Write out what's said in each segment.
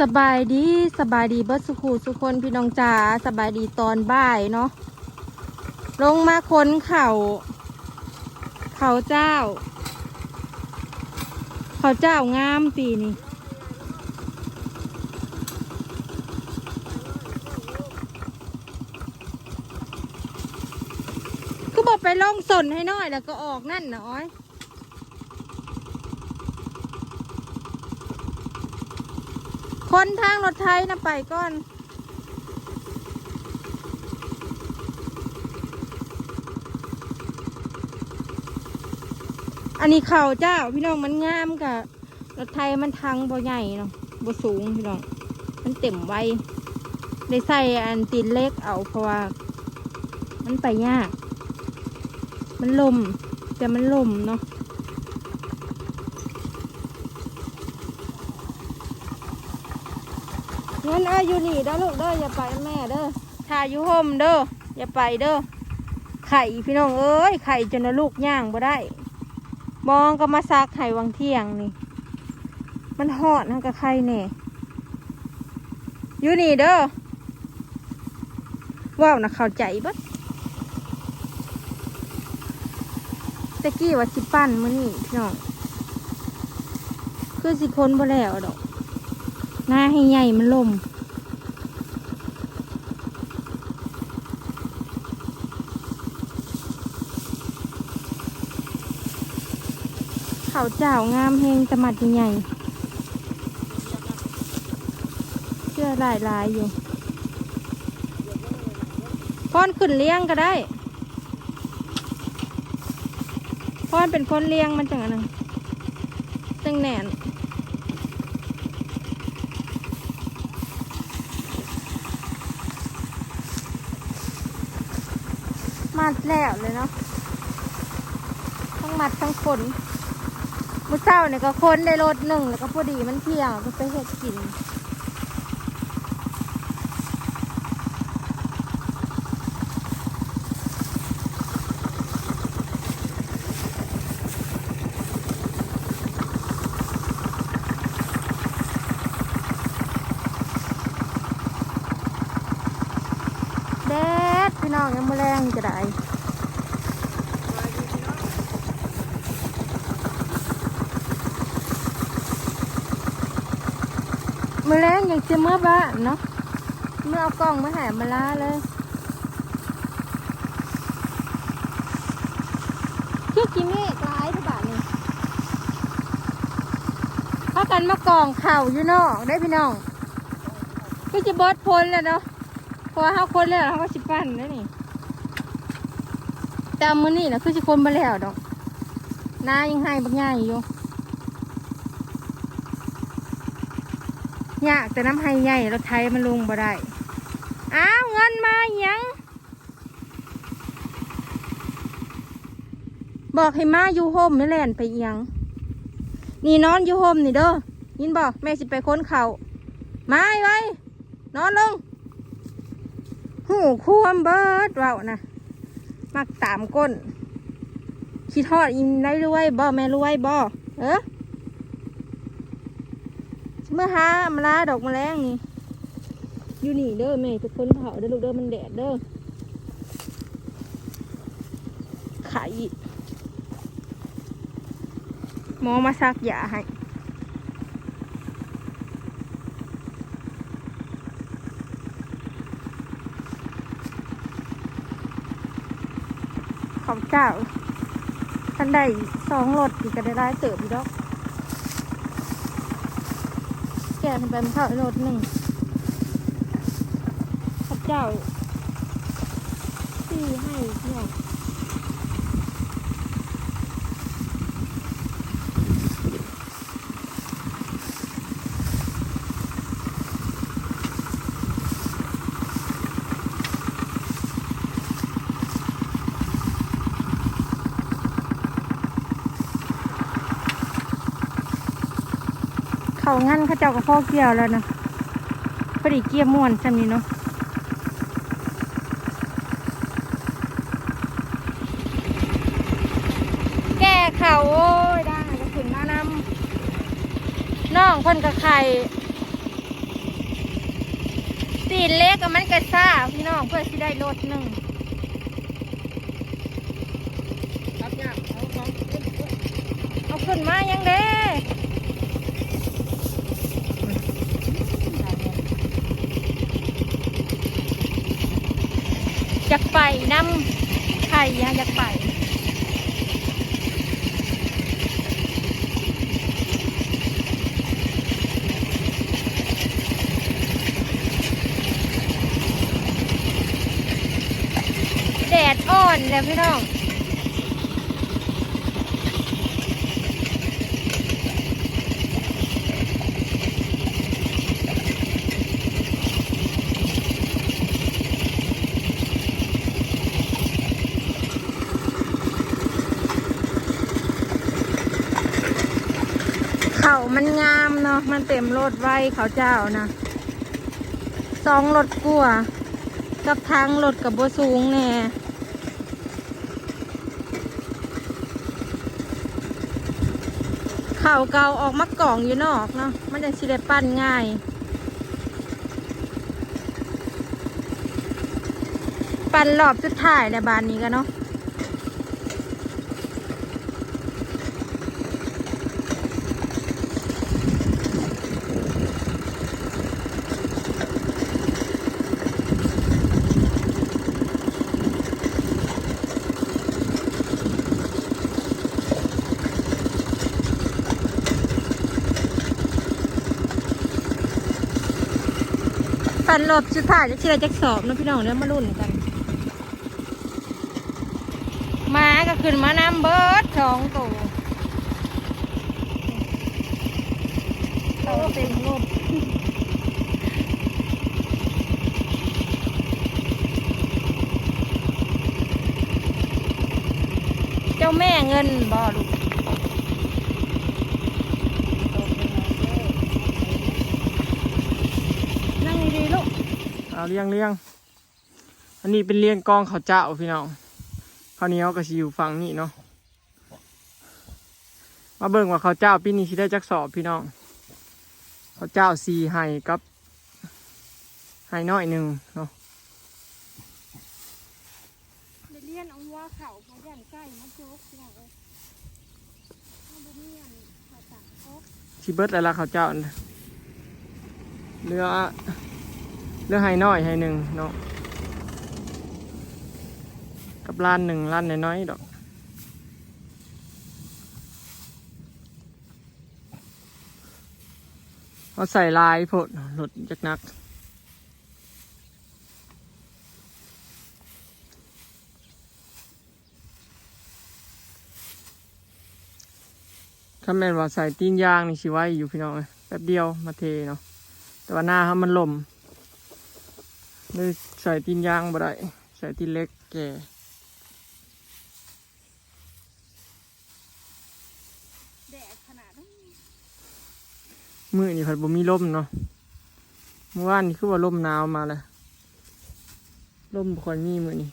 สบายดีสบายดีเบิดสุขูสุคนพี่น้องจ๋าสบายดีตอนบ่ายเนาะลงมาค้นเขาเขาเจ้า เขาเจ้างามปีนี้ก็บอกไปลงสนให้น่อยแล้วก็ออกนั่นนะอ้อย คนทางรถไทยนะไปก่อนอันนี้เขาเจ้าพี่น้องมันงามกะรถไทยมันทางบ่ใหญ่เนาะบ่สูงพี่น้อง มันเต็มไวได้ใส่อันตีนเล็กเอาเพราะว่ามันไปยาก มันลมแต่มันลมเนาะ เงินเอ้ยอยู่นี่เด้อลูกเด้ออย่าไปแม่เด้อถ้าอยู่ห่มเด้ออย่าไปเด้อไข่พี่น้องเอ้ยไข่จนลูกย่างบ่ได้ มองก็มาซักไข่วังเที่ยงนี่ มันหอดนะกับไข่เนี่ยอยู่นี่เด้อว้าวนะเข้าใจบัดตะกี้ว่าสิปั้นมื้อนี่พี่น้องคือสิคนบ่แล้วดอก หน้าให้ใหญ่มันลมเขาเจ้างามเฮงตะมัดใหญ่เชื่อหลายลายอยู่พอนขึ้นเลี้ยงก็ได้พอนเป็นคนเลี้ยงมันจังอันนั้นจังแหนน มัดแล้วเลยเนาะทั้งมัดทั้งขนมื่อเช้าเนี่ยก็ค้นได้รถหนึ่งแล้วก็พอดีมันเที่ยงก็ไปเห็ดกินแดดพี่น้องยังมาแรงจะได้ มือแรงย่างจะเมื่อบ้านเนาะเมื่อเอากล้องมาหามาลาเลยคือกิเมฆร้ายทุกบาทนี่พากันมากองเข่าอยู่นอกได้พี่น้องก็จะบอดพ้นแล้วเนาะพราะว่าเขาคนแล้วเขาก็สิปั้นแล้วนี่แต่มือนี่นะคือสิคนมาแล้วดอกน้ายังให้บักง่ายอยู่ ยากแต่น้ำให้ใหญ่รถไทยมันลงบ่ได้ อ้าวเงินมายัง บอกให้มาอยู่โฮมไม่แล่นไปยัง นี่นอนอยู่โฮมนี่เด้อยินบอกแม่สิไปค้นเขามาไว้นอนลง หูควมเบิดเว้านะมักตามก้นคิดทอดอินได้รวยบ่แม่รวยบ่เออ เมื่อหามาลาดอกมแมลงนี่ อยู่นี่เด้อแม่ทุกคนเผาเด้อลูกเด้อมันแดดเด้อไข่หมอมาซักยาให้ของเจ้าท่านได้สองรถอีกก็ได้ได้เติบอีกดอก แกะขึ้ นไปมันเข้าอีกรถหนึ่งพระเจ้าที่ให้เนี่ย เขางั้นเข้าเจ้ากับพ่อเกี่ยวแล้วนะพอดีเกี่ยวม่วนจำนี้เนาะแก้เขาโอ้ยได้ก็ขึ้นมานำน้องคนกับไข่ปีนเล็กกับมันกระซ่าพี่น้องเพื่อที่ได้รถหนึ่งครับเนี่ยเอาของขึ้นขึ้นเอาขึ้นมายังเด้ อยากไปน้ำไข่อะอยากไปแดดอ่อนแลยพี่น้อง เขามันงา มันเต็มรถไว้เขาเจ้านะสองรถกลัว กับทางรถกับบัสูงแน่เข่าเกาออกมากล่องอยู่นอกเนาะมันจะสิได้ปั้นง่ายปั้นรอบสุดท้ายในบานนี้กันเนาะ ปันรอบสุดท้ายจะเชื่อจักสอบนะพี่น้องเดี๋ยมาลุ้นกันมาก็ขึ้นมาน้ำเบิร์ดสองตัวเขาเต็มรถเจ้าแม่เงินบ่ลูกนั่งดีๆลูก เอาเลี้ยงเลี้ยงอันนี้เป็นเลี้ยงกองข้าวเจ้าพี่น้องข้าวเหนียวก็สิอยู่ฝั่งนี้เนาะมาเบิ่งว่าข้าวเจ้าปีนี้สิได้จักสอบพี่น้องข้าวเจ้าสี่ไห้กับไห้น้อยหนึ่งเนาะเดี๋ยวเลี้ยนเอาหัวเข่าเพราะยันใกล้มันโจ๊กพี่น้องเอ้ยเอาบ่มีอันข้าวตากโอ๊กชิเบิร์ดแล้วล่ะข้าวเจ้าน่ะเรือ เรือกไห้น้อยไห้หนึ่งเนาะกับล้านหนึ่งล้านน้อยๆดอกเขาใส่ลายโพดหลุดจักนักถ้าแม่นว่าใส่ตีนยางนี่ชิไว้อยู่พี่น้องแป๊บเดียวมาเทเนาะแต่ว่าหน้าเขามันลม เลยใส่ตีนยางบ่ได้ใส่ตีนเล็กแก่มือนี่ผัดบ่มีลมเนาะเมื่อวานนี่คือว่าลมหนาวมาแล้วลมบ่ค่อยมีมือนี่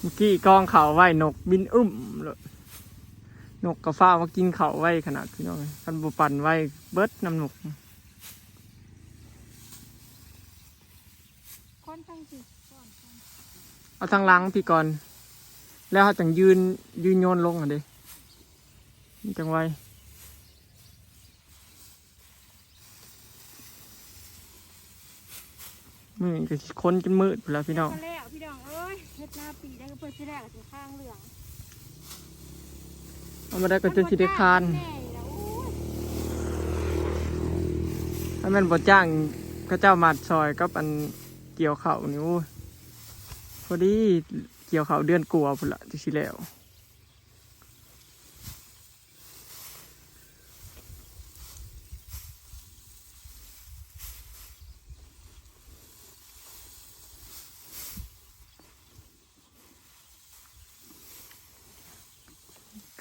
เมื่อกี้กองเขาไหวนกบินอึ้มเลย นกกระฟ้ามากินเขาไว้ขนาดพี่น้องคันบุปั่นไว้เบิดน้ำนกค่อนข้างสิก่อนก่อนเอาทางหลังพี่ก่อน แล้วเขาจังยืนยืนโยนลงอะเด้นี่จังไว้มือก็สิค้นจนมืดไปแล้วพี่น้องก็แล้วพี่น้องเอ้ยเฮ็ดหน้าปีได้ก็เพื่อสิแรกถึงข้างเหลือง เอามาได้ก็จนสิได้คานแน่อยู่แล้วโอ้ยถ้าแม่นบ่จ้างข้าเจ้ามาดซอยกับอันเกี่ยวเขานี่โอ้ยพอดีเกี่ยวเขาเดือนกลัวพุ่นละจะสิแล้ว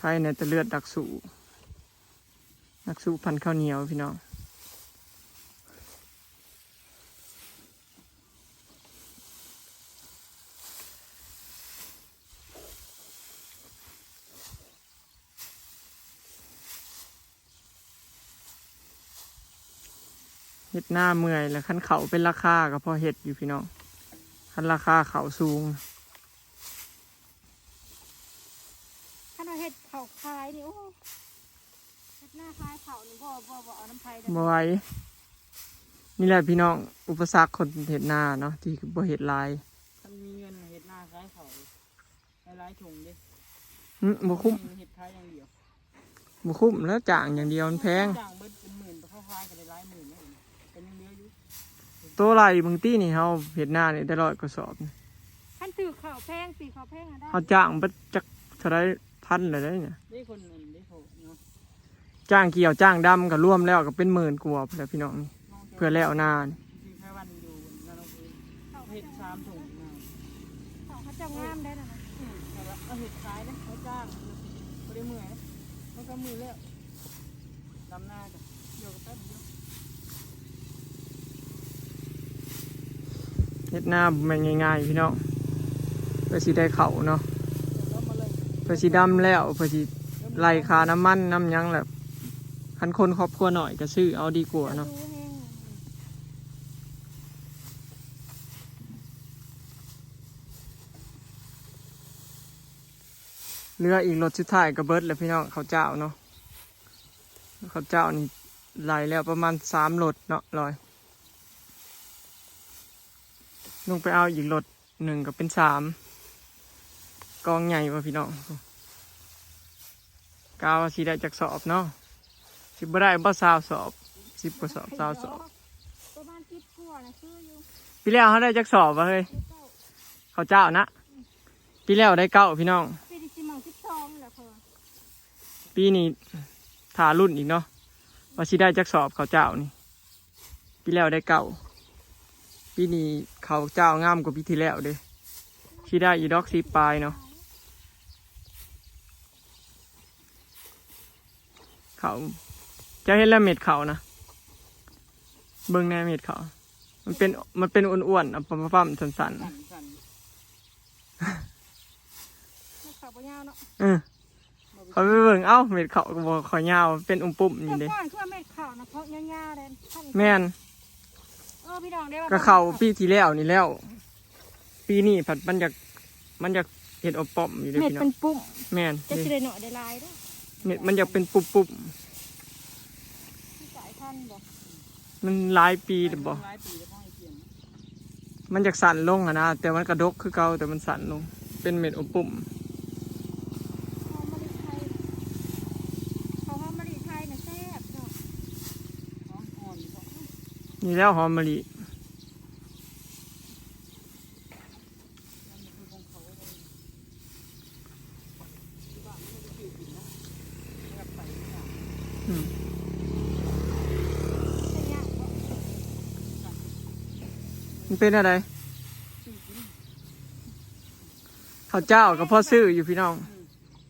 ภช่เนี่ยจะเลือดดักสูดักสูพันข้าวเหนียวพี่น้องเห็ดหน้าเมื่อยแล้วขั้นเขาเป็นราคาก็พอเห็ดอยู่พี่น้องขั้นราคาเขาสูง ไผ่ได้บ่ไหวนี่แหละพี่น้องอุปสรรคคนเห็ดหน้าเนาะที่บ่เห็ดหลายถ้ามีเงินเห็ดหน้าคล้ายเขาหลายๆถุงดิหึบ่คุ้มเห็ดคล้ายอย่างเดียวบ่คุ้มแล้วจ่างอย่างเดียวมันแพงจ้างเบิดเป็นหมื่นไปคล้ายๆกันได้หลายหมื่นเนี่ยเป็นยังเหลืออยู่ตัวไรบางตี้นี่เฮาเห็ดหน้านี่ได้ร้อยกระสอบนี่ขั้นถือข้าวแพงสีข้าวแพงอะได้เฮาจ้างเบ่จักเท่าไรพันเลยได้เนี่ยได้คนหนึ่งได้โถเนาะ จ้างเกี่ยวจ้างดำก็ร่วมแล้วก็เป็นหมื่นกว่าแล้วพี่น้องนี่เพื่อแล้วนานี่ที่แค่วันอยู่นั่นเราคือข้าวเห็ดสามถุงนะข้าวเขาจะงามได้นะนะอืมแต่ว่าเอาเห็ดขายนะเขาจ้างไม่ได้เมื่อยเขาก็มือแล้วดำหน้าจ้ะเดี๋ยวก็แป๊บเดียวเฮ็ดหน้าบ่แม่นง่ายๆพี่น้องเพื่อสิได้เข่าเนาะเดี๋ยวเรามาเลยเพื่อสิดำแล้วเพื่อสิไล่คาน้ำมันน้ำยังแหละ คันคนครอบครัวหน่อยก็ซื้อเอาดีกว่าเนาะเรืออีกรถสุดท้ายก็เบิดแล้วพี่น้องเขาเจ้าเนาะเขาเจ้านี่ไหลแล้วประมาณสามรถเนาะลอยลงไปเอาอีกรถหนึ่งก็เป็นสามกองใหญ่ว่ะพี่น้องกาวาสีได้จากสอบเนาะ สิบ่ได้บ่สาวสอบ สิบกว่าสอบสาวสอบประมาณสิบกว่านะชื่ออยู่ปีแล้วเขาได้จากสอบวะเฮ้ยเจ้าเขาวเจ้านะปีแล้วได้เก้าพี่น้อง ปีที่สิบมังสิบสองแหละเพื่อปีนี้ถารุ่นอีกเนาะว่าสิได้จักสอบเขาเจ้านี่ปีแล้วได้เก่าปีนี้เขาเจ้างามกว่าปีที่แล้วเด้ที่ได้อีดอกสีปลายเนาะเขา จะเห็นแล้วเม็ดเขานะเบิ่งแน่เม็ดเขา มันเป็นมันเป็นอ้วนๆอะปั๊มๆสันสั่นสั่นไม่ขาวปะยาวเนาะๆเออเขาไปเบิ่งเอ้าเม็ดเขาก็บอกขอยาวเป็นอุ้มปุ่มอเมื่ยู่อเด้ ก่อนคือว่าเม็ดขาวนะเพราะยาวๆเลยท่านแม่นเออพี่น้องได้ว่าก็เขาปีที่แล้วนี่แล้ว ปีนี้ผัดมันอยากมันอยากเห็ดอบปอมอยู่เด้วยเม็ดพี่น้อเป็งนปุ่มแม่นจะเด้ สิได้หน่อยได้ลายเด้วยเม็ดมันอยากเป็นปุบปุบ สายพันธุ์บ่มันหลายปีแต่บ่หลายปีแล้วก็ให้เปลี่ยนมันอยากสั่นลงอะนะแต่มันกระดกคือเก่าแต่มันสั่นลง เป็นเม็ดอบปุ่มเขามะลิไทยเขาหอมมะลิไทยนะแซ่บเนาะน้องอ่อนอยู่ก็นี่แล้วหอมมะลิ นั่นคือของเขาเลยที่บ้านไม่ได้ซื้อกินนะแบบใส่เนี่ย อืม เป็นยากบ่ มัน เป็นอะไรซื้อกินข้าวเจ้ากับพ่อซื้ออยู่พี่น้อง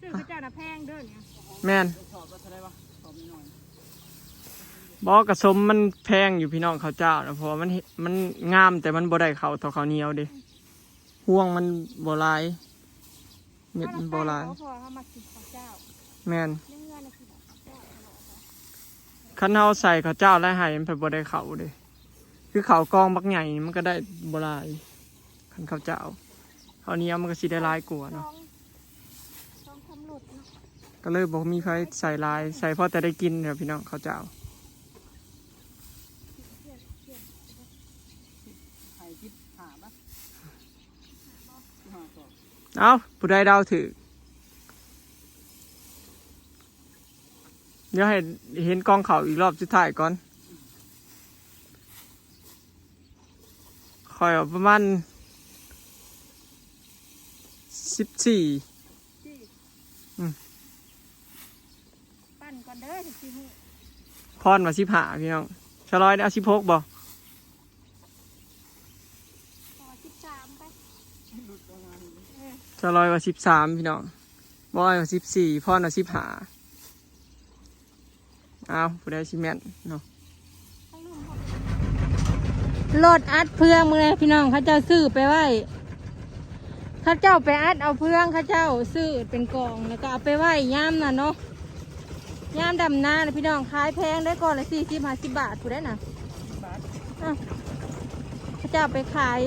ซื้อพระเจ้าน่ะแพงเด้อเนี่ยแม่นเดี๋ยวสอบก็จะได้ปะสอบนิดหน่อยบอกกระสมมันแพงอยู่พี่น้องข้าวเจ้านะเพราะว่ามันเห็ดมันงามแต่มันบ่ได้เขาเท่าข้าวเหนียวเด้ห่วงมันบ่หลายเม็ดมันบ่หลายเขาพอเขามากินข้าวเจ้าแม่นเนื้อนะคือข้าวเจ้าตลอดนะคันเฮาใส่ข้าวเจ้าและไห้มันไปบ่ได้เขาเด้ คือเขากองบักใหญ่มันก็ได้บลายคันข้าวเจ้าข้าวเนียมันก็สิได้ลายกว่าสอเนาะงสองคำหลุดเนาะก็เลยบ่มีใครใส่ลาย ใส่พอแต่ได้กินครับพี่น้องข้าวเจ้าเอาปะหาสอบเอ้าผู้ใดเดาถือเดี๋ยวให้เห็นกองเขาอีกรอบสุดท้ายก่อน คอยเอาประมาณสิบสี่จี้อืมปั้นก่อนเด้อถึงสี่หูพรมาสิบหาพี่น้องชะลอยได้เอาสิบหกบ่พอสิบสามไปหลุดประมาณนี้เออชะลอยว่าสิบสามพี่น้องบอยว่าสิบสี่พรว่าสิบหาเอาผู้ใดสิแม่นเนาะให้ลืมเขา รถอัดเพื่องมือเลยพี่น้องเขาเจ้าซื้อไปไว้เขาเจ้าไปอัดเอาเพื่องเขาเจ้าซื้อเป็นกองแล้วก็เอาไปไว้ย่ามน่ะเนาะย่ามดำนาเลยพี่น้องขายแพงได้ก่อนละสี่สิบห้าสิบบาทผู้ได้น่ะบาทอะเขาเจ้าไปขาย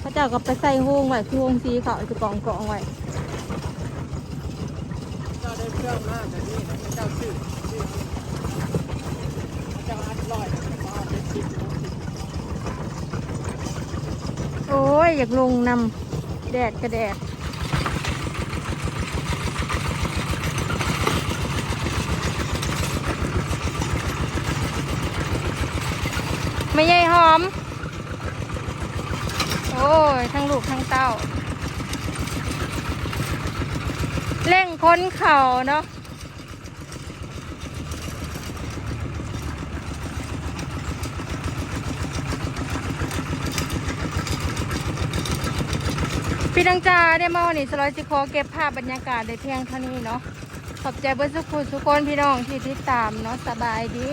เขาเจ้าก็ไปใส่โฮงไว้คือโฮงสีเขาจะกองกองไว้เจ้าได้เครื่องมากแต่นี่นะเจ้าชื่อชื่อเจ้าอัดร้อยนะก็เอาไปสิบหกสิบ โอ้ย อยากลงนำแดดกระแดดไม่ใหญ่หอม โอ้ย ทั้งลูกทั้งเต้า เร่งค้นเข่าเนาะ พี่นังจาได้มาวันนี้สลอยสิขอเก็บภาพบรรยากาศได้เพียงเท่านี้เนาะขอบใจเบิร์สุขุสุกคนพี่น้องที่ติดตามเนาะสบายดี